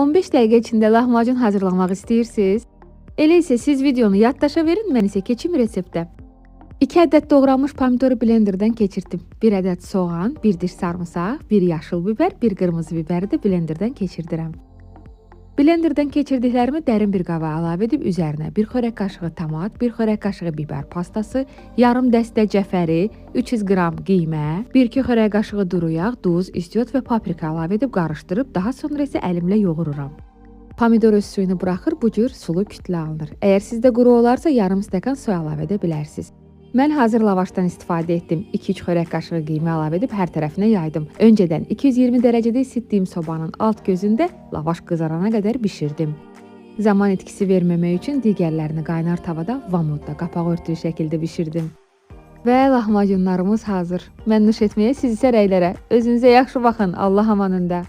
15 dəqiqə içində lahmacun hazırlamaq istəyirsiniz? Elə isə siz videonu yaddaşa verin, mən isə keçim reseptə. 2 ədəd doğranmış pomidoru blenderdən keçirdim. 1 ədəd soğan, 1 diş sarımsaq, 1 yaşıl biber, 1 qırmızı biberi də blenderdən keçirdirəm. Blenderdən keçirdiklərimi dərin bir qaba əlavə edib üzərinə 1 xörək qaşığı tomat, 1 xörək qaşığı biber pastası, yarım dəstə cəfəri, 300 qram qiymə, 1-2 xörək qaşığı duru yağ, duz, istiot və paprika əlavə edib qarışdırıb daha sonra isə əlimlə yoğururam. Pomidor öz suyunu buraxır, bu cür sulu kütlə alınır. Əgər sizdə quru olarsa yarım stəkan su əlavə edə bilərsiniz. Mən hazır lavaşdan istifadə etdim. 2-3 xörək qaşığı qiymə əlavə edib hər tərəfinə yaydım. Öncədən 220 dərəcədə isitdiyim sobanın alt gözündə lavaş qızarana qədər bişirdim. Zaman etkisi verməmək üçün digərlərini qaynar tavada vamudda qapaq örtülü şəkildə bişirdim. Və lahmacunlarımız hazır. Mən nuş etməyə, siz isə rəylərə. Özünüzə yaxşı baxın. Allah amanında.